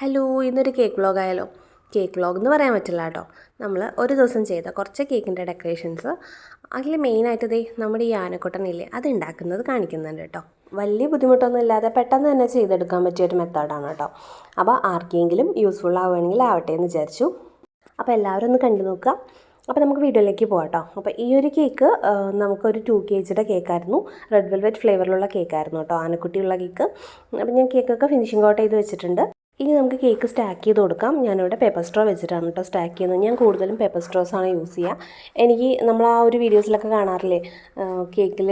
Hello ഇന്നൊരു cake vlog ആയാലോ? Cake vlog എന്ന് പറയാൻ പറ്റില്ല കേട്ടോ. നമ്മൾ ഒരു ദിവസം ചെയ്ത കുറച്ച് കേക്കിന്റെ ഡെക്കറേഷൻസ് അതിൽ മെയിനായിട്ട് ദേ നമ്മുടെ ഈ ആനക്കൊട്ടനില്ലേ അത് ഉണ്ടാക്കുന്നത് കാണിക്കുന്നുണ്ട് കേട്ടോ. വലിയ ബുദ്ധിമുട്ടൊന്നും ഇല്ലാതെ പെട്ടെന്ന് തന്നെ ചെയ്തെടുക്കാൻ പറ്റിയ ഒരു മെത്തേഡാണ് കേട്ടോ. അപ്പോൾ ആർക്കെങ്കിലും യൂസ്ഫുൾ ആവുകയാണെങ്കിൽ ആവട്ടെ എന്ന് വിചാരിച്ചു. അപ്പോൾ എല്ലാവരും ഒന്ന് കണ്ടു നോക്കുക. അപ്പോൾ നമുക്ക് വീഡിയോയിലേക്ക് പോകാം കേട്ടോ. അപ്പോൾ ഈ ഒരു കേക്ക് നമുക്കൊരു ടു കെ ജിയുടെ കേക്കായിരുന്നു റെഡ് വെൽവെറ്റ് ഫ്ലേവറിലുള്ള കേക്കായിരുന്നു കേട്ടോ ആനക്കുട്ടിയുള്ള കേക്ക് അപ്പോൾ ഞാൻ കേക്കൊക്കെ ഫിനിഷിംഗ് ഔട്ട് ചെയ്ത് വെച്ചിട്ടുണ്ട്. ഇനി നമുക്ക് കേക്ക് സ്റ്റാക്ക് ചെയ്ത് കൊടുക്കാം. ഞാനിവിടെ പേപ്പർ സ്ട്രോ വെച്ചിട്ടാണ് കേട്ടോ സ്റ്റാക്ക് ചെയ്യുന്നത്. ഞാൻ കൂടുതലും പേപ്പർ സ്ട്രോസാണ് യൂസ് ചെയ്യുക എനിക്ക് നമ്മൾ ആ ഒരു വീഡിയോസിലൊക്കെ കാണാറില്ലേ? കേക്കിൽ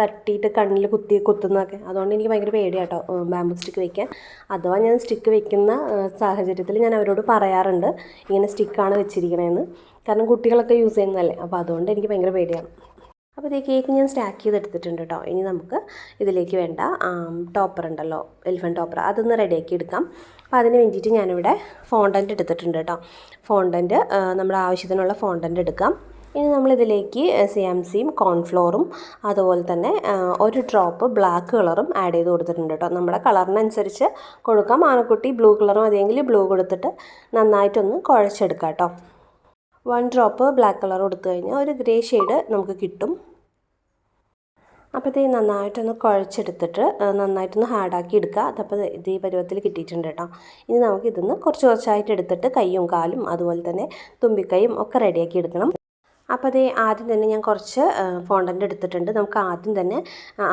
തട്ടിയിട്ട് കണ്ണിൽ കുത്തി കുത്തുന്നതൊക്കെ. അതുകൊണ്ട് എനിക്ക് ഭയങ്കര പേടിയാട്ടോ ബാമ്പു സ്റ്റിക്ക് വെക്കാൻ. അഥവാ ഞാൻ സ്റ്റിക്ക് വെക്കുന്ന സാഹചര്യത്തിൽ ഞാൻ അവരോട് പറയാറുണ്ട്. ഇങ്ങനെ സ്റ്റിക്കാണ് വെച്ചിരിക്കണതെന്ന് കാരണം കുട്ടികളൊക്കെ യൂസ് ചെയ്യുന്നതല്ലേ? അപ്പോൾ അതുകൊണ്ട് എനിക്ക് ഭയങ്കര പേടിയാണ് അപ്പോൾ ഇതേ കേക്ക് ഞാൻ സ്റ്റാക്ക് ചെയ്തെടുത്തിട്ടുണ്ട് കേട്ടോ ഇനി നമുക്ക് ഇതിലേക്ക് വേണ്ട ടോപ്പർ ഉണ്ടല്ലോ എലിഫന്റ് ടോപ്പർ അതൊന്ന് റെഡിയാക്കി എടുക്കാം. അപ്പോൾ അതിന് വേണ്ടിയിട്ട് ഞാനിവിടെ ഫോണ്ടന്റ് എടുത്തിട്ടുണ്ട് കേട്ടോ ഫോണ്ടന്റ് നമ്മുടെ ആവശ്യത്തിനുള്ള ഫോണ്ടന്റ് എടുക്കാം. ഇനി നമ്മളിതിലേക്ക് സിയാംസിയും കോൺഫ്ലോറും അതുപോലെ തന്നെ ഒരു ഡ്രോപ്പ് ബ്ലാക്ക് കളറും ആഡ് ചെയ്ത് കൊടുത്തിട്ടുണ്ട് കേട്ടോ നമ്മുടെ കളറിനനുസരിച്ച് കൊടുക്കാം. ആനക്കുട്ടി ബ്ലൂ കളറും അതെങ്കിൽ ബ്ലൂ കൊടുത്തിട്ട് നന്നായിട്ടൊന്ന് കുഴച്ചെടുക്കാം കേട്ടോ വൺ ഡ്രോപ്പ് ബ്ലാക്ക് കളർ കൊടുത്തു കഴിഞ്ഞാൽ ഒരു ഗ്രേ ഷെയ്ഡ് നമുക്ക് കിട്ടും. അപ്പോൾ ഇത് നന്നായിട്ടൊന്ന് കുഴച്ചെടുത്തിട്ട് നന്നായിട്ടൊന്ന് ഹാർഡാക്കി എടുക്കുക. അതപ്പോൾ ഇത് ഈ പരുവത്തിൽ കിട്ടിയിട്ടുണ്ട് കേട്ടോ. ഇനി നമുക്ക് ഇതൊന്ന് കുറച്ച് കുറച്ചായിട്ട് എടുത്തിട്ട് കൈയും കാലും അതുപോലെ തന്നെ തുമ്പിക്കൈയും ഒക്കെ റെഡിയാക്കി എടുക്കണം. അപ്പോൾ അതേ ആദ്യം തന്നെ ഞാൻ കുറച്ച് ഫോണ്ടന്റ് എടുത്തിട്ടുണ്ട്. നമുക്ക് ആദ്യം തന്നെ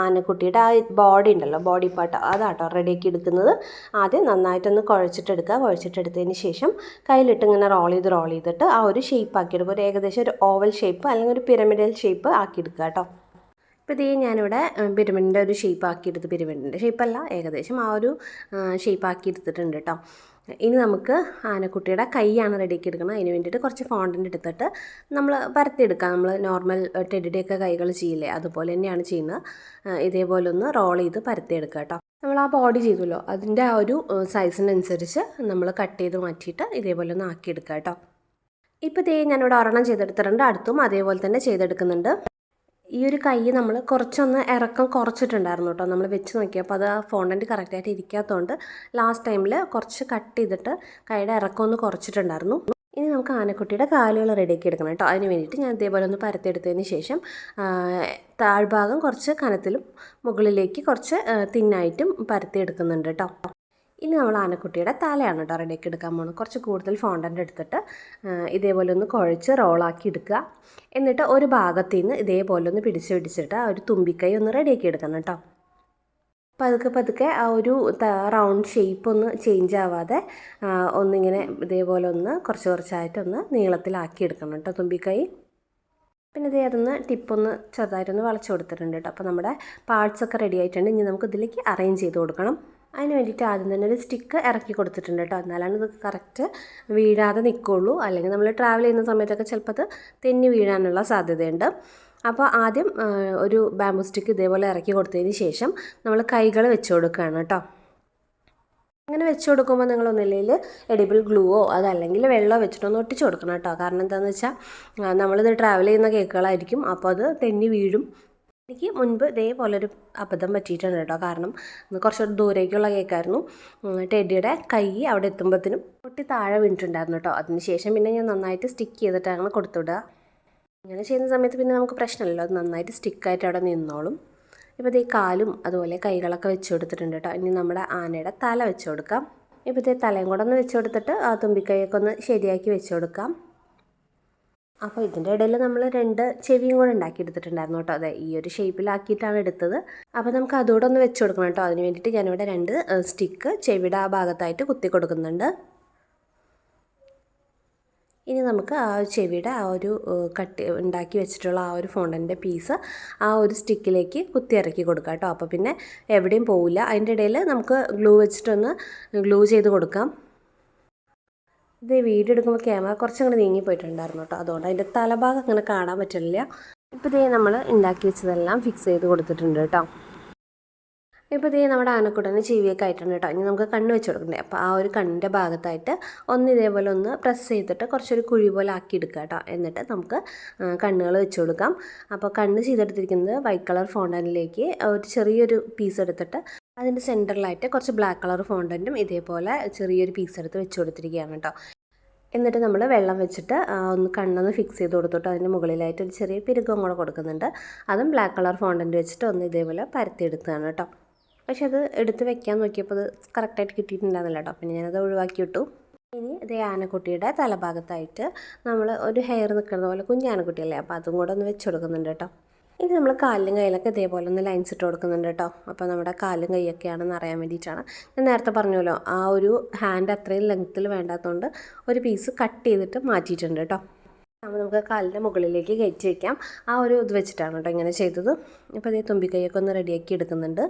ആനക്കുട്ടിയുടെ ആ ബോഡി ഉണ്ടല്ലോ ബോഡി പാർട്ട് അതാട്ടോ റെഡിയാക്കി എടുക്കുന്നത്. ആദ്യം നന്നായിട്ടൊന്ന് കുഴച്ചിട്ടെടുക്കുക. കുഴച്ചിട്ടെടുത്തതിന് ശേഷം കയ്യിലിട്ട് ഇങ്ങനെ റോൾ ചെയ്ത് റോൾ ചെയ്തിട്ട് ആ ഒരു ഷേപ്പ് ആക്കി എടുക്കുക. ഒരു ഏകദേശം ഒരു ഓവൽ ഷേപ്പ് അല്ലെങ്കിൽ ഒരു പിരമിഡൽ ഷേപ്പ് ആക്കിയെടുക്കുക കേട്ടോ. ഇപ്പോൾ ഇതേ ഞാനിവിടെ പിരമിഡിന്റെ ഒരു ഷേപ്പ് ആക്കിയെടുത്ത് പിരമിഡിന്റെ ഷേപ്പല്ല ഏകദേശം ആ ഒരു ഷേപ്പ് ആക്കി എടുത്തിട്ടുണ്ട് കേട്ടോ ഇനി നമുക്ക് ആനക്കുട്ടിയുടെ കൈയാണ് റെഡിയാക്കി എടുക്കണം അതിന് വേണ്ടിയിട്ട് കുറച്ച് ഫോണ്ടന്റ് എടുത്തിട്ട് നമ്മൾ പരത്തിയെടുക്കാം നമ്മൾ നോർമൽ ടെഡിയുടെയൊക്കെ കൈകൾ ചെയ്യില്ലേ അതുപോലെ തന്നെയാണ് ചെയ്യുന്നത്. ഇതേപോലെ ഒന്ന് റോൾ ചെയ്ത് പരത്തിയെടുക്കുക കേട്ടോ നമ്മൾ ആ ബോഡി ചെയ്തല്ലോ അതിന്റെ ആ ഒരു സൈസിനനുസരിച്ച് നമ്മൾ കട്ട് ചെയ്ത് മാറ്റിയിട്ട് ഇതേപോലെ ഒന്ന് ആക്കിയെടുക്കുക കേട്ടോ ഇപ്പോൾ ഇതേ ഞാനിവിടെ ഒരെണ്ണം ചെയ്തെടുത്തിട്ടുണ്ട്. അടുത്തും അതേപോലെ തന്നെ ചെയ്തെടുക്കുന്നുണ്ട്. ഈ ഒരു കൈ നമ്മൾ കുറച്ചൊന്ന് ഇറക്കം കുറച്ചിട്ടുണ്ടായിരുന്നു കേട്ടോ നമ്മൾ വെച്ച് നോക്കിയപ്പോൾ അത് ഫോണ്ടന്റ് കറക്റ്റായിട്ട് ഇരിക്കാത്തതുകൊണ്ട് ലാസ്റ്റ് ടൈമിൽ കുറച്ച് കട്ട് ചെയ്തിട്ട് കൈയുടെ ഇറക്കം ഒന്ന് കുറച്ചിട്ടുണ്ടായിരുന്നു. ഇനി നമുക്ക് ആനക്കുട്ടിയുടെ കാലുകൾ റെഡിയാക്കി എടുക്കണം കേട്ടോ അതിന് വേണ്ടിയിട്ട് ഞാൻ ഇതേപോലെ ഒന്ന് പരത്തെടുത്തതിന് ശേഷം ആ, താഴ്ഭാഗം കുറച്ച് കനത്തിലും മുകളിലേക്ക് കുറച്ച് തിന്നായിട്ടും പരത്തിയെടുക്കുന്നുണ്ട് കേട്ടോ ഇനി നമ്മൾ ആനക്കുട്ടിയുടെ തലയാണ് കേട്ടോ റെഡിയാക്കി എടുക്കാൻ പോകുന്നത് കുറച്ച് കൂടുതൽ ഫോണ്ടന്റ് എടുത്തിട്ട് ഇതേപോലെ ഒന്ന് കുഴച്ച് റോളാക്കി എടുക്കുക. എന്നിട്ട് ഒരു ഭാഗത്ത് നിന്ന് ഇതേപോലെ ഒന്ന് പിടിച്ച് പിടിച്ചിട്ട് ആ ഒരു തുമ്പിക്കൈ ഒന്ന് റെഡിയാക്കി എടുക്കണം കേട്ടോ. പതുക്കെ പതുക്കെ ആ ഒരു റൗണ്ട് ഷേപ്പ് ഒന്ന് ചേഞ്ച് ആവാതെ ഒന്നിങ്ങനെ ഇതേപോലെ ഒന്ന് കുറച്ച് കുറച്ചായിട്ടൊന്ന് നീളത്തിലാക്കി എടുക്കണം കേട്ടോ തുമ്പിക്കൈ. പിന്നെ ഇതേ അതൊന്ന് ടിപ്പൊന്ന് ചെറുതായിട്ടൊന്ന് വളച്ച് കൊടുത്തിട്ടുണ്ട് കേട്ടോ. അപ്പോൾ നമ്മുടെ പാർട്സ് ഒക്കെ റെഡി ആയിട്ടുണ്ട്. ഇനി നമുക്ക് ഇതിലേക്ക് അറേഞ്ച് ചെയ്ത് കൊടുക്കണം. അതിന് വേണ്ടിയിട്ട് ആദ്യം തന്നെ ഒരു സ്റ്റിക്ക് ഇറക്കി കൊടുത്തിട്ടുണ്ട് കേട്ടോ. എന്നാലാണ് ഇത് കറക്റ്റ് വീഴാതെ നിൽക്കുള്ളൂ അല്ലെങ്കിൽ നമ്മൾ ട്രാവൽ ചെയ്യുന്ന സമയത്തൊക്കെ ചിലപ്പോൾ അത് തെന്നി വീഴാനുള്ള സാധ്യതയുണ്ട്. അപ്പോൾ ആദ്യം ഒരു ബാമ്പു സ്റ്റിക്ക് ഇതേപോലെ ഇറക്കി കൊടുത്തതിന് ശേഷം നമ്മൾ കൈകൾ വെച്ച് കൊടുക്കുകയാണ് കേട്ടോ. അങ്ങനെ വെച്ച് കൊടുക്കുമ്പോൾ നിങ്ങൾ ഒന്നില്ലെങ്കിൽ എഡിബിൾ ഗ്ലൂവോ അതല്ലെങ്കിൽ വെള്ളമോ വെച്ചിട്ടൊന്ന് ഒട്ടിച്ച് കൊടുക്കണം കേട്ടോ. കാരണം എന്താണെന്ന് വെച്ചാൽ നമ്മളിത് ട്രാവൽ ചെയ്യുന്ന കേക്കുകളായിരിക്കും. അപ്പോൾ അത് തെന്നി വീഴും. എനിക്ക് മുൻപ് ഇതേപോലൊരു അബദ്ധം പറ്റിയിട്ടുണ്ട് കേട്ടോ. കാരണം കുറച്ചൊരു കുറച്ച് ദൂരേക്കുള്ള കേക്കായിരുന്നു. ടെഡിയുടെ കൈ അവിടെ എത്തുമ്പോഴത്തേനും പൊട്ടി താഴെ വീണിട്ടുണ്ടായിരുന്നു കേട്ടോ. അതിന് ശേഷം പിന്നെ ഞാൻ നന്നായിട്ട് സ്റ്റിക്ക് ചെയ്തിട്ടാണ് കൊടുത്തുവിടുക. അങ്ങനെ ചെയ്യുന്ന സമയത്ത് പിന്നെ നമുക്ക് പ്രശ്നമില്ലല്ലോ. അത് നന്നായിട്ട് സ്റ്റിക്കായിട്ട് അവിടെ നിന്നോളും. ഇപ്പോൾ ഇതേ കാലും അതുപോലെ കൈകളൊക്കെ വെച്ച് കൊടുത്തിട്ടുണ്ട് കേട്ടോ. ഇനി നമ്മുടെ ആനയുടെ തല വെച്ച് കൊടുക്കാം. ഇപ്പോൾ ഇതേ തലയും കൂടെ ഒന്ന് വെച്ച് കൊടുത്തിട്ട് ആ തുമ്പിക്കൈയൊക്കെ ഒന്ന് ശരിയാക്കി വെച്ച് കൊടുക്കാം. അപ്പോൾ ഇതിന്റെ ഇടയിൽ നമ്മൾ രണ്ട് ചെവിയും കൂടെ ഉണ്ടാക്കി എടുത്തിട്ടുണ്ടായിരുന്നു കേട്ടോ. അതെ ഈ ഒരു ഷേപ്പിലാക്കിയിട്ടാണ് എടുത്തത്. അപ്പോൾ നമുക്ക് അതുകൂടെ ഒന്ന് വെച്ച് കൊടുക്കണം കേട്ടോ. അതിന് വേണ്ടിയിട്ട് ഞാനിവിടെ രണ്ട് സ്റ്റിക്ക് ചെവിയുടെ ആ ഭാഗത്തായിട്ട് കുത്തി കൊടുക്കുന്നുണ്ട്. ഇനി നമുക്ക് ആ ചെവിയുടെ ആ ഒരു കട്ട് ഉണ്ടാക്കി വെച്ചിട്ടുള്ള ആ ഒരു ഫോണ്ടന്റെ പീസ് ആ ഒരു സ്റ്റിക്കിലേക്ക് കുത്തി ഇറക്കി കൊടുക്കാം കേട്ടോ. അപ്പോൾ പിന്നെ എവിടെയും പോവില്ല. അതിന്റെ ഇടയിൽ നമുക്ക് ഗ്ലൂ വെച്ചിട്ടൊന്ന് ഗ്ലൂ ചെയ്ത് കൊടുക്കാം. ഇത് വീഡിയോ എടുക്കുമ്പോൾ ക്യാമറ കുറച്ചും കൂടി നീങ്ങിപ്പോയിട്ടുണ്ടായിരുന്നു കേട്ടോ. അതുകൊണ്ട് അതിന്റെ തലഭാഗം അങ്ങനെ കാണാൻ പറ്റില്ല. ഇപ്പോൾ ഇതേ നമ്മൾ ഉണ്ടാക്കി വെച്ചതെല്ലാം ഫിക്സ് ചെയ്ത് കൊടുത്തിട്ടുണ്ട് കേട്ടോ. ഇപ്പോൾ ഇതേ നമ്മുടെ ആനക്കുട്ടന് ചീവിയൊക്കെ ആയിട്ടുണ്ട് കേട്ടോ. ഇനി നമുക്ക് കണ്ണ് വെച്ച് കൊടുക്കണ്ടേ. അപ്പോൾ ആ ഒരു കണ്ണിന്റെ ഭാഗത്തായിട്ട് ഒന്ന് ഇതേപോലെ ഒന്ന് പ്രസ് ചെയ്തിട്ട് കുറച്ചൊരു കുഴി പോലെ ആക്കി എടുക്കുക കേട്ടോ. എന്നിട്ട് നമുക്ക് കണ്ണുകൾ വെച്ച് കൊടുക്കാം. അപ്പോൾ കണ്ണ് ചെയ്തെടുത്തിരിക്കുന്നത് വൈറ്റ് കളർ ഫോണ്ടനിലേക്ക് ഒരു ചെറിയൊരു പീസ് എടുത്തിട്ട് അതിന്റെ സെന്ററിലായിട്ട് കുറച്ച് ബ്ലാക്ക് കളർ ഫോണ്ടന്റും ഇതേപോലെ ചെറിയൊരു പീസ് എടുത്ത് വെച്ച് കൊടുത്തിരിക്കുകയാണ് കേട്ടോ. എന്നിട്ട് നമ്മൾ വെള്ളം വെച്ചിട്ട് ഒന്ന് കണ്ണൊന്ന് ഫിക്സ് ചെയ്ത് കൊടുത്തിട്ട് അതിന്റെ മുകളിലായിട്ട് ഒരു ചെറിയ പിരുക്കം കൂടെ കൊടുക്കുന്നുണ്ട്. അതും ബ്ലാക്ക് കളർ ഫോണ്ടന്റ് വെച്ചിട്ട് ഒന്ന് ഇതേപോലെ പരത്തിയെടുത്തതാണ് കേട്ടോ. പക്ഷെ അത് എടുത്ത് വെക്കാൻ നോക്കിയപ്പോൾ അത് കറക്റ്റായിട്ട് കിട്ടിയിട്ടുണ്ടായിരുന്നില്ല കേട്ടോ. പിന്നെ ഞാനത് ഒഴിവാക്കി വിട്ടു ഇനി ഇതേ ആനക്കുട്ടിയുടെ തലഭാഗത്തായിട്ട് നമ്മൾ ഒരു ഹെയർ നിൽക്കുന്ന പോലെ കുഞ്ഞാനക്കുട്ടിയല്ലേ അപ്പോൾ അതും കൂടെ ഒന്ന് വെച്ച് കൊടുക്കുന്നുണ്ട് കേട്ടോ. ഇത് നമ്മൾ കാലിലും കയ്യിലൊക്കെ ഇതേപോലെ ഒന്ന് ലൈൻസ് ഇട്ട് കൊടുക്കുന്നുണ്ട് കേട്ടോ അപ്പോൾ നമ്മുടെ കാലും കൈയൊക്കെയാണെന്ന് അറിയാൻ വേണ്ടിയിട്ടാണ്. ഞാൻ നേരത്തെ പറഞ്ഞല്ലോ ആ ഒരു ഹാൻഡ് അത്രയും ലെങ്ത്തിൽ വേണ്ടാത്തതുകൊണ്ട് ഒരു പീസ് കട്ട് ചെയ്തിട്ട് മാറ്റിയിട്ടുണ്ട് കേട്ടോ അപ്പോൾ നമുക്ക് കാലിന്റെ മുകളിലേക്ക് കയറ്റി വയ്ക്കാം ആ ഒരു ഇത് വെച്ചിട്ടാണ് കേട്ടോ ഇങ്ങനെ ചെയ്തത്. ഇപ്പോൾ ഇതേ തുമ്പിക്കൈയൊക്കെ ഒന്ന് റെഡിയാക്കി എടുക്കുന്നുണ്ട്.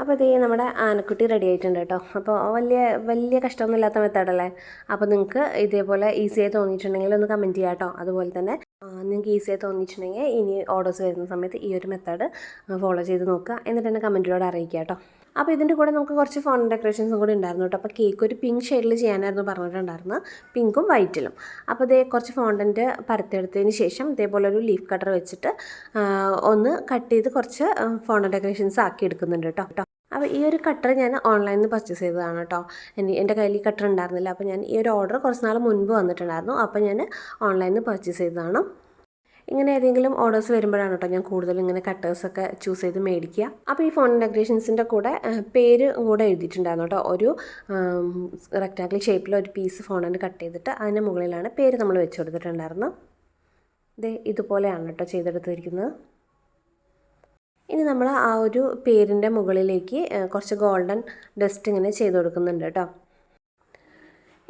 അപ്പോൾ ഇതേ നമ്മുടെ ആനക്കുട്ടി റെഡി ആയിട്ടുണ്ട് കേട്ടോ. അപ്പോൾ വലിയ വലിയ കഷ്ടമൊന്നും ഇല്ലാത്ത മെത്തേഡല്ലേ? അപ്പോൾ നിങ്ങൾക്ക് ഇതേപോലെ ഈസിയായി തോന്നിയിട്ടുണ്ടെങ്കിൽ ഒന്ന് കമന്റ് ചെയ്യാം കേട്ടോ. അതുപോലെ തന്നെ നിങ്ങൾക്ക് ഈസിയായി തോന്നിയിട്ടുണ്ടെങ്കിൽ ഇനി ഓർഡേഴ്സ് വരുന്ന സമയത്ത് ഈ ഒരു മെത്തേഡ് ഫോളോ ചെയ്ത് നോക്കുക. എന്നിട്ട് തന്നെ കമന്റിലൂടെ അറിയിക്കുക കേട്ടോ. അപ്പോൾ ഇതിന്റെ കൂടെ നമുക്ക് കുറച്ച് ഫോൺ ഡെക്കറേഷൻസും കൂടി ഉണ്ടായിരുന്നു കേട്ടോ. അപ്പോൾ കേക്ക് ഒരു പിങ്ക് ഷെയ്ഡിൽ ചെയ്യാനായിരുന്നു പറഞ്ഞിട്ടുണ്ടായിരുന്നു. പിങ്കും വൈറ്റിലും അപ്പോൾ ഇതേ കുറച്ച് ഫോണ്ടന്റ് പരത്തെടുത്തതിന് ശേഷം ഇതേപോലെ ഒരു ലീഫ് കട്ടർ വെച്ചിട്ട് ഒന്ന് കട്ട് ചെയ്ത് കുറച്ച് ഫോൺ ഡെക്കറേഷൻസ് ആക്കി എടുക്കുന്നുണ്ട് കേട്ടോ. അപ്പോൾ ഈ ഒരു കട്ടർ ഞാൻ ഓൺലൈനിൽ നിന്ന് പർച്ചേസ് ചെയ്തതാണ് കേട്ടോ. എനിക്ക് എന്റെ കയ്യിൽ ഈ കട്ടർ ഉണ്ടായിരുന്നില്ല. അപ്പോൾ ഞാൻ ഈ ഒരു ഓർഡർ കുറച്ച് നാൾ മുൻപ് വന്നിട്ടുണ്ടായിരുന്നു. അപ്പോൾ ഞാൻ ഓൺലൈനിൽ നിന്ന് പർച്ചേസ് ചെയ്തതാണ്. ഇങ്ങനെ ഏതെങ്കിലും ഓർഡേഴ്സ് വരുമ്പോഴാണ് കേട്ടോ ഞാൻ കൂടുതലും ഇങ്ങനെ കട്ടേഴ്സൊക്കെ ചൂസ് ചെയ്ത് മേടിക്കുക. അപ്പോൾ ഈ ഫോൺ ഡെക്കറേഷൻസിന്റെ കൂടെ പേര് കൂടെ എഴുതിയിട്ടുണ്ടായിരുന്നു കേട്ടോ. ഒരു റെക്റ്റാങ്കിൾ ഷേപ്പിൽ ഒരു പീസ് ഫോണിന് കട്ട് ചെയ്തിട്ട് അതിന്റെ മുകളിലാണ് പേര് നമ്മൾ വെച്ച് കൊടുത്തിട്ടുണ്ടായിരുന്നു ഇതേ ഇതുപോലെയാണ് കേട്ടോ ചെയ്തെടുത്തിരിക്കുന്നത്. ഇനി നമ്മൾ ആ ഒരു പേരിന്റെ മുകളിലേക്ക് കുറച്ച് ഗോൾഡൻ ഡസ്റ്റ് ഇങ്ങനെ ചെയ്ത് കൊടുക്കുന്നുണ്ട് കേട്ടോ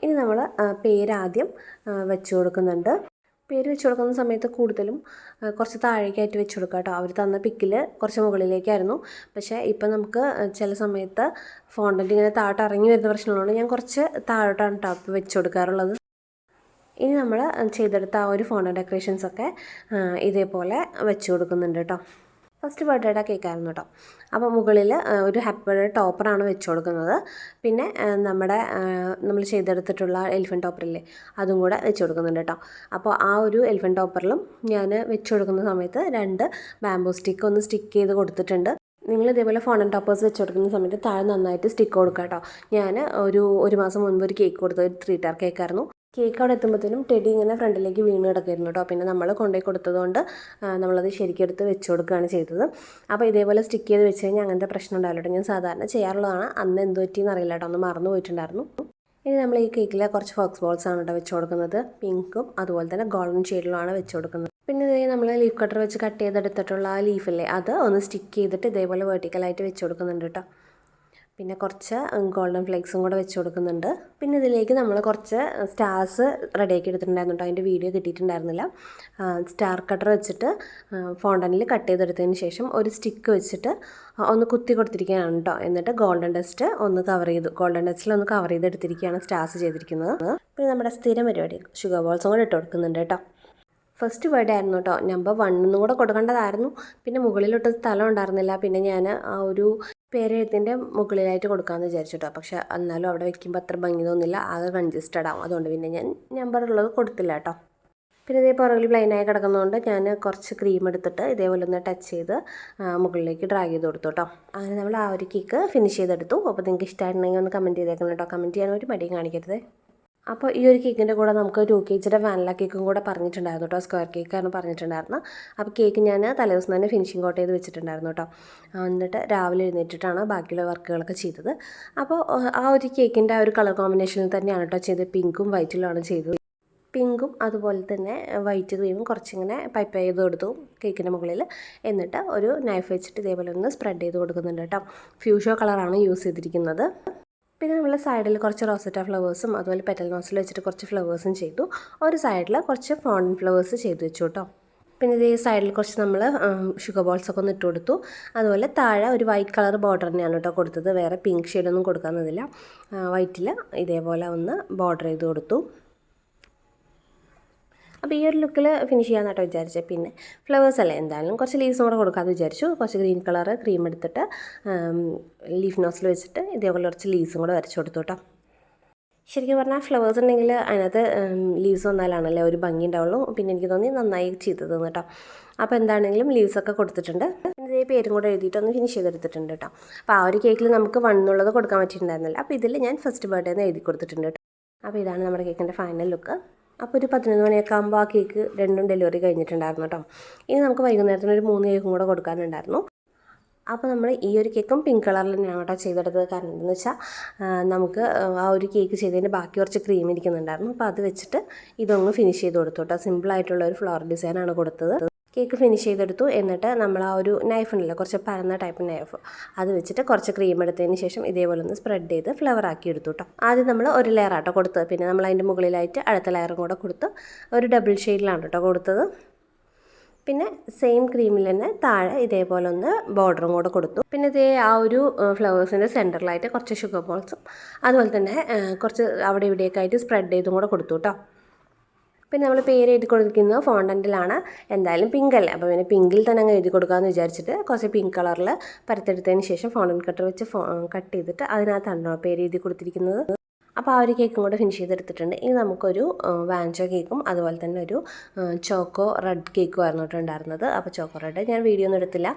ഇനി നമ്മൾ പേരാദ്യം വെച്ച് കൊടുക്കുന്നുണ്ട്. പേര് വെച്ച് കൊടുക്കുന്ന സമയത്ത് കൂടുതലും കുറച്ച് താഴേക്കായിട്ട് വെച്ച് കൊടുക്കുക കേട്ടോ അവർ തന്ന പിക്കിൽ കുറച്ച് മുകളിലേക്കായിരുന്നു. പക്ഷേ ഇപ്പം നമുക്ക് ചില സമയത്ത് ഫോണ്ടന്റ് ഇങ്ങനെ താഴോട്ട് ഇറങ്ങി വരുന്ന പ്രശ്നമുള്ളതുകൊണ്ട് ഞാൻ കുറച്ച് താഴോട്ടാണ് ടോപ്പ് വെച്ച് കൊടുക്കാറുള്ളത്. ഇനി നമ്മൾ ചെയ്തെടുത്ത ആ ഒരു ഫോണ്ട ഡെക്കറേഷൻസ് ഒക്കെ ഇതേപോലെ വെച്ച് കൊടുക്കുന്നുണ്ട് കേട്ടോ ഫസ്റ്റ് ബർത്ത്ഡേയുടെ കേക്കായിരുന്നു കേട്ടോ. അപ്പോൾ മുകളിൽ ഒരു ഹാപ്പി ബർത്ത്ഡേ ടോപ്പറാണ് വെച്ച് കൊടുക്കുന്നത് പിന്നെ നമ്മുടെ നമ്മൾ ചെയ്തെടുത്തിട്ടുള്ള എലിഫന്റ് ടോപ്പറില്ലേ അതും കൂടെ വെച്ച് കൊടുക്കുന്നുണ്ട് കേട്ടോ. അപ്പോൾ ആ ഒരു എലിഫന്റ് ടോപ്പറിലും ഞാൻ വെച്ച് കൊടുക്കുന്ന സമയത്ത് രണ്ട് ബാംബൂ സ്റ്റിക്ക് ഒന്ന് സ്റ്റിക്ക് ചെയ്ത് കൊടുത്തിട്ടുണ്ട്. നിങ്ങൾ ഇതേപോലെ ഫോൺ ആൻഡ് ടോപ്പേഴ്സ് വെച്ച് കൊടുക്കുന്ന സമയത്ത് താഴെ നന്നായിട്ട് സ്റ്റിക്ക് കൊടുക്കുക കേട്ടോ. ഞാൻ ഒരു ഒരു മാസം മുൻപ് ഒരു കേക്ക് കൊടുത്തത് ഒരു ത്രീ ടാർ കേക്കായിരുന്നു കേക്ക് അവിടെ എത്തുമ്പോഴത്തേനും ടെഡി ഇങ്ങനെ ഫ്രണ്ടിലേക്ക് വീണ് കിടക്കായിരുന്നു കേട്ടോ. പിന്നെ നമ്മൾ കൊണ്ടുപോയി കൊടുത്തതുകൊണ്ട് നമ്മളത് ശരിക്കെടുത്ത് വെച്ച് കൊടുക്കുകയാണ് ചെയ്തത്. അപ്പോൾ ഇതേപോലെ സ്റ്റിക്ക് ചെയ്ത് വെച്ച് കഴിഞ്ഞാൽ അങ്ങനത്തെ പ്രശ്നം ഉണ്ടാവില്ല ഞാൻ സാധാരണ ചെയ്യാറുള്ളതാണ്. അന്ന് എന്ത് പറ്റിയെന്ന് അറിയില്ല കേട്ടോ. ഒന്ന് മറന്നു പോയിട്ടുണ്ടായിരുന്നു. ഇനി നമ്മൾ ഈ കേക്കിൽ കുറച്ച് ഫോക്സ് ബോൾസ് ആണ് കേട്ടോ വെച്ച് കൊടുക്കുന്നത്. പിങ്കും അതുപോലെ തന്നെ ഗോൾഡൻ ഷെയ്ഡിലുമാണ് വെച്ച് കൊടുക്കുന്നത്. പിന്നെ ഇതേ നമ്മൾ ലീഫ് കട്ടർ വെച്ച് കട്ട് ചെയ്തെടുത്തിട്ടുള്ള ആ ലീഫില്ലേ അത് ഒന്ന് സ്റ്റിക്ക് ചെയ്തിട്ട് ഇതേപോലെ വെർട്ടിക്കലായിട്ട് വെച്ച് കൊടുക്കുന്നുണ്ട് കേട്ടോ. പിന്നെ കുറച്ച് ഗോൾഡൻ ഫ്ലേക്സും കൂടെ വെച്ച് കൊടുക്കുന്നുണ്ട്. പിന്നെ ഇതിലേക്ക് നമ്മൾ കുറച്ച് സ്റ്റാർസ് റെഡിയാക്കി എടുത്തിട്ടുണ്ടായിരുന്നു കേട്ടോ അതിന്റെ വീഡിയോ കിട്ടിയിട്ടുണ്ടായിരുന്നില്ല. സ്റ്റാർ കട്ടർ വെച്ചിട്ട് ഫോണ്ടനിൽ കട്ട് ചെയ്തെടുത്തതിന് ശേഷം ഒരു സ്റ്റിക്ക് വെച്ചിട്ട് ഒന്ന് കുത്തി കൊടുത്തിരിക്കുകയാണ് കേട്ടോ എന്നിട്ട് ഗോൾഡൻ ഡസ്റ്റ് ഒന്ന് കവർ ചെയ്തു ഗോൾഡൻ ഡസ്റ്റിൽ ഒന്ന് കവർ ചെയ്തെടുത്തിരിക്കുകയാണ് സ്റ്റാർസ് ചെയ്തിരിക്കുന്നത്. പിന്നെ നമ്മുടെ സ്ഥിരം പരിപാടി ഷുഗർ ബോൾസും കൂടെ ഇട്ട് കൊടുക്കുന്നുണ്ട് കേട്ടോ ഫസ്റ്റ് വേർഡ് ആയിരുന്നു കേട്ടോ നമ്പർ വണ്ണെന്നും കൂടെ കൊടുക്കേണ്ടതായിരുന്നു. പിന്നെ മുകളിലോട്ട് സ്ഥലം ഉണ്ടായിരുന്നില്ല. പിന്നെ ഞാൻ ആ ഒരു പേരെഴുത്തിന്റെ മുകളിലായിട്ട് കൊടുക്കാമെന്ന് വിചാരിച്ചു കേട്ടോ പക്ഷെ എന്നാലും അവിടെ വെക്കുമ്പോൾ അത്ര ഭംഗി തോന്നില്ല. ആകെ കൺജസ്റ്റഡ് ആവും. അതുകൊണ്ട് പിന്നെ ഞാൻ നമ്പർ ഉള്ളത് കൊടുത്തില്ല കേട്ടോ. പിന്നെ ഇതേ പുറകിൽ പ്ലെയിനായി കിടക്കുന്നതുകൊണ്ട് ഞാൻ കുറച്ച് ക്രീം എടുത്തിട്ട് ഇതേപോലെ ഒന്ന് ടച്ച് ചെയ്ത് മുകളിലേക്ക് ഡ്രാഗ് ചെയ്ത് കൊടുത്തു കേട്ടോ. അങ്ങനെ നമ്മൾ ആ ഒരു കേക്ക് ഫിനിഷ് ചെയ്തെടുത്തു. അപ്പോൾ നിങ്ങൾക്ക് ഇഷ്ടമായിട്ടുണ്ടെങ്കിൽ ഒന്ന് കമന്റ് ചെയ്തേക്കണം കേട്ടോ. കമന്റ് ചെയ്യാൻ ഒരു മടിയും കാണിക്കരുത്. അപ്പോൾ ഈ ഒരു കേക്കിന്റെ കൂടെ നമുക്ക് ടു കെ ജിയുടെ വാനില കേക്കും കൂടെ പറഞ്ഞിട്ടുണ്ടായിരുന്നു കേട്ടോ സ്ക്വയർ കേക്കാണ് പറഞ്ഞിട്ടുണ്ടായിരുന്നു. അപ്പോൾ കേക്ക് ഞാൻ തലേദിവസം തന്നെ ഫിനിഷിംഗ് കോട്ട് ചെയ്ത് വെച്ചിട്ടുണ്ടായിരുന്നു കേട്ടോ. എന്നിട്ട് രാവിലെ എഴുന്നേറ്റിട്ടാണ് ബാക്കിയുള്ള വർക്കുകളൊക്കെ ചെയ്തത്. അപ്പോൾ ആ, ഒരു കേക്കിന്റെ ആ ഒരു കളർ കോമ്പിനേഷനിൽ തന്നെയാണ് കേട്ടോ ചെയ്തത്. പിങ്കും വൈറ്റിലുമാണ് ചെയ്തത്. പിങ്കും അതുപോലെ തന്നെ വൈറ്റ് ക്രീമും കുറച്ചിങ്ങനെ പൈപ്പ് ചെയ്ത് കൊടുത്തു കേക്കിന്റെ മുകളിൽ എന്നിട്ട് ഒരു നൈഫ് വെച്ചിട്ട് ഇതേപോലെ ഒന്ന് സ്പ്രെഡ് ചെയ്ത് കൊടുക്കുന്നുണ്ട് കേട്ടോ. ഫ്യൂഷോ കളറാണ് യൂസ് ചെയ്തിരിക്കുന്നത്. പിന്നെ നമ്മൾ സൈഡിൽ കുറച്ച് റോസറ്റ ഫ്ലവേഴ്സും അതുപോലെ പെറ്റൽ നോസിൽ വെച്ചിട്ട് കുറച്ച് ഫ്ലവേഴ്സും ചെയ്തു. ഒരു സൈഡിൽ കുറച്ച് ഫോൺ ഫ്ലവേഴ്സ് ചെയ്തു വെച്ചു കേട്ടോ. പിന്നെ ഇതേ സൈഡിൽ കുറച്ച് നമ്മൾ ഷുഗർ ബോൾസ് ഒക്കെ ഒന്ന് ഇട്ട് കൊടുത്തു. അതുപോലെ താഴെ ഒരു വൈറ്റ് കളർ ബോർഡർ തന്നെയാണ് കേട്ടോ കൊടുത്തത്. വേറെ പിങ്ക് ഷെയ്ഡൊന്നും കൊടുക്കാമെന്നതില്ല വൈറ്റിൽ ഇതേപോലെ ഒന്ന് ബോർഡർ ചെയ്ത് കൊടുത്തു. അപ്പോൾ ഈ ഒരു ലുക്കിൽ ഫിനിഷ് ചെയ്യാമെന്ന് കേട്ടോ വിചാരിച്ചത്. പിന്നെ ഫ്ലവേഴ്സ് അല്ലേ എന്തായാലും കുറച്ച് ലീവ്സ് കൂടെ കൊടുക്കാമെന്ന് വിചാരിച്ചു. കുറച്ച് ഗ്രീൻ കളർ ക്രീം എടുത്തിട്ട് ലീഫ് നോസിൽ വെച്ചിട്ട് ഇതേപോലെ കുറച്ച് ലീവ്സും കൂടെ വരച്ചു കൊടുത്തു കേട്ടോ ശരിക്കും പറഞ്ഞാൽ ഫ്ലവേഴ്സ് ഉണ്ടെങ്കിൽ അതിനകത്ത് ലീവ്സ് വന്നാലാണല്ലേ ഒരു ഭംഗി ഉണ്ടാവുള്ളൂ. പിന്നെ എനിക്ക് തോന്നി നന്നായി ചെയ്തത് കേട്ടോ അപ്പോൾ എന്താണെങ്കിലും ലീവ്സൊക്കെ കൊടുത്തിട്ടുണ്ട്. ഇത് പേരും കൂടെ എഴുതിയിട്ട് ഒന്ന് ഫിനിഷ് ചെയ്തെടുത്തിട്ടുണ്ട് കേട്ടോ അപ്പോൾ ആ ഒരു കേക്കിൽ നമുക്ക് വൺ എന്നുള്ളത് കൊടുക്കാൻ പറ്റിയിട്ടുണ്ടായിരുന്നില്ല. അപ്പോൾ ഇതിൽ ഞാൻ ഫസ്റ്റ് ബർത്ത്ഡേ എന്ന് എഴുതി കൊടുത്തിട്ടുണ്ട് കേട്ടോ അപ്പോൾ ഇതാണ് നമ്മുടെ കേക്കിന്റെ ഫൈനൽ ലുക്ക് അപ്പോൾ ഒരു പതിനൊന്ന് മണിയൊക്കെ ആകുമ്പോൾ ആ കേക്ക് രണ്ടും ഡെലിവറി കഴിഞ്ഞിട്ടുണ്ടായിരുന്നു കേട്ടോ. ഇനി നമുക്ക് വൈകുന്നേരത്തിന് ഒരു മൂന്ന് കേക്കും കൂടെ കൊടുക്കാനുണ്ടായിരുന്നു. അപ്പോൾ നമ്മൾ ഈ ഒരു കേക്കും പിങ്ക് കളറിൽ തന്നെയാണ് കേട്ടോ ചെയ്തെടുത്തത്. കാരണം എന്താണെന്ന് വെച്ചാൽ നമുക്ക് ആ ഒരു കേക്ക് ചെയ്തതിന്റെ ബാക്കി കുറച്ച് ക്രീം ഇരിക്കുന്നുണ്ടായിരുന്നു. അപ്പോൾ അത് വെച്ചിട്ട് ഇതൊന്ന് ഫിനിഷ് ചെയ്ത് കൊടുത്തു കേട്ടോ. സിമ്പിളായിട്ടുള്ള ഒരു ഫ്ലവർ ഡിസൈനാണ് കൊടുത്തത്. കേക്ക് ഫിനിഷ് ചെയ്തെടുത്തു. എന്നിട്ട് നമ്മൾ ആ ഒരു നൈഫ് ഉണ്ടല്ലോ കുറച്ച് പരന്ന ടൈപ്പ് നൈഫ് അത് വെച്ചിട്ട് കുറച്ച് ക്രീം എടുത്തതിന് ശേഷം ഇതേപോലെ ഒന്ന് സ്പ്രെഡ് ചെയ്ത് ഫ്ലവർ ആക്കി എടുത്തു കേട്ടോ ആദ്യം നമ്മൾ ഒരു ലെയർ ആട്ടോ കൊടുത്തത്. പിന്നെ നമ്മൾ അതിന്റെ മുകളിലായിട്ട് അടുത്ത ലെയറും കൂടെ കൊടുത്ത് ഒരു ഡബിൾ ഷെയ്ഡിലാണ് കേട്ടോ കൊടുത്തത്. പിന്നെ സെയിം ക്രീമിൽ തന്നെ താഴെ ഇതേപോലെ ഒന്ന് ബോർഡറും കൂടെ കൊടുത്തു. പിന്നെ ഇതേ ആ ഒരു ഫ്ലവേഴ്സിന്റെ സെന്ററിലായിട്ട് കുറച്ച് ഷുഗർ ബോൾസും അതുപോലെ തന്നെ കുറച്ച് അവിടെ ഇവിടെയൊക്കെ ആയിട്ട് സ്പ്രെഡ് ചെയ്തും കൂടെ കൊടുത്തു കേട്ടോ പിന്നെ നമ്മൾ പേര് എഴുതി കൊടുക്കുന്നത് ഫോണ്ടന്റിലാണ് എന്തായാലും പിങ്ക് അല്ലേ? അപ്പോൾ പിന്നെ പിങ്കിൽ തന്നെ അങ്ങ് എഴുതി കൊടുക്കാമെന്ന് വിചാരിച്ചിട്ട് കുറച്ച് പിങ്ക് കളറിൽ പരത്തെടുത്തതിന് ശേഷം ഫോണ്ടൻ കട്ടർ വെച്ച് കട്ട് ചെയ്തിട്ട് അതിനകത്താണ് പേര് എഴുതി കൊടുത്തിരിക്കുന്നത്. അപ്പോൾ ആ ഒരു കേക്കും കൂടെ ഫിനിഷ് ചെയ്തെടുത്തിട്ടുണ്ട്. ഇനി നമുക്കൊരു വാഞ്ചോ കേക്കും അതുപോലെ തന്നെ ഒരു ചോക്കോ റെഡ് കേക്കും ഉണ്ടായിരുന്നത്. അപ്പോൾ ചോക്കോ റെഡ് ഞാൻ വീഡിയോ ഒന്നും എടുത്തില്ല.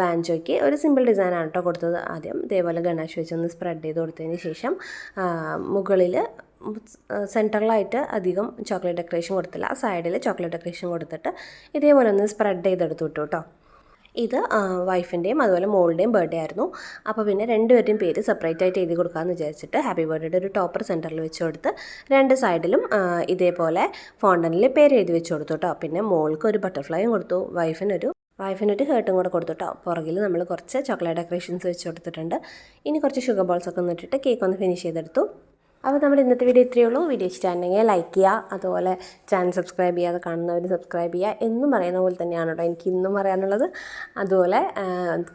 വാഞ്ചോയ്ക്ക് ഒരു സിമ്പിൾ ഡിസൈനാണ് കേട്ടോ കൊടുത്തത്. ആദ്യം ഇതേപോലെ ഗണേശ് വെച്ചൊന്ന് സ്പ്രെഡ് ചെയ്ത് കൊടുത്തതിന് ശേഷം മുകളിൽ സെന്ററിലായിട്ട് അധികം ചോക്ലേറ്റ് ഡെക്കറേഷൻ കൊടുത്തില്ല. സൈഡിൽ ചോക്ലേറ്റ് ഡെക്കറേഷൻ കൊടുത്തിട്ട് ഇതേപോലെ ഒന്ന് സ്പ്രെഡ് ചെയ്തെടുത്തു വിട്ടു കേട്ടോ. ഇത് വൈഫിന്റെയും അതുപോലെ മോളുടെയും ബർത്ത്ഡേ ആയിരുന്നു. അപ്പോൾ പിന്നെ രണ്ടുപേരുടെയും പേര് സെപ്പറേറ്റ് ആയിട്ട് എഴുതി കൊടുക്കാമെന്ന് വിചാരിച്ചിട്ട് ഹാപ്പി ബർത്ത്ഡേയുടെ ഒരു ടോപ്പർ സെന്ററിൽ വെച്ച് കൊടുത്ത് രണ്ട് സൈഡിലും ഇതേപോലെ ഫോണ്ടനിൽ പേര് എഴുതി വെച്ച് കൊടുത്തു കേട്ടോ. പിന്നെ മോൾക്ക് ഒരു ബട്ടർഫ്ലൈയും കൊടുത്തു വൈഫിനൊരു വൈഫിനൊരു ഹേർട്ടും കൂടെ കൊടുത്തു കേട്ടോ. പുറകിൽ നമ്മൾ കുറച്ച് ചോക്ലേറ്റ് ഡെക്കറേഷൻസ് വെച്ച് കൊടുത്തിട്ടുണ്ട്. ഇനി കുറച്ച് ഷുഗർ ബോൾസൊക്കെ ഒന്നിട്ടിട്ട് കേക്ക് ഒന്ന് ഫിനിഷ് ചെയ്തെടുത്തു. അപ്പോൾ നമ്മുടെ ഇന്നത്തെ വീഡിയോ ഇത്രയേ ഉള്ളൂ. വീഡിയോ ഇഷ്ടമാണെങ്കിൽ ലൈക്ക് ചെയ്യുക. അതുപോലെ ചാനൽ സബ്സ്ക്രൈബ് ചെയ്യാതെ കാണുന്നവർ സബ്സ്ക്രൈബ് ചെയ്യുക. എന്നും പറയുന്ന പോലെ തന്നെയാണ് കേട്ടോ എനിക്ക് ഇന്നും പറയാനുള്ളത്. അതുപോലെ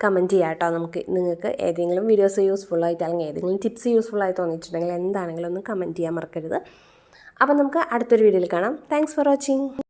കമന്റ് ചെയ്യുക കേട്ടോ നമുക്ക്. നിങ്ങൾക്ക് ഏതെങ്കിലും വീഡിയോസ് യൂസ്ഫുൾ ആയിട്ട് അല്ലെങ്കിൽ ഏതെങ്കിലും ടിപ്സ് യൂസ്ഫുൾ ആയി തോന്നിയിട്ടുണ്ടെങ്കിൽ എന്താണെങ്കിലും ഒന്ന് കമന്റ് ചെയ്യാൻ മറക്കരുത്. അപ്പോൾ നമുക്ക് അടുത്തൊരു വീഡിയോയിൽ കാണാം. Thanks for watching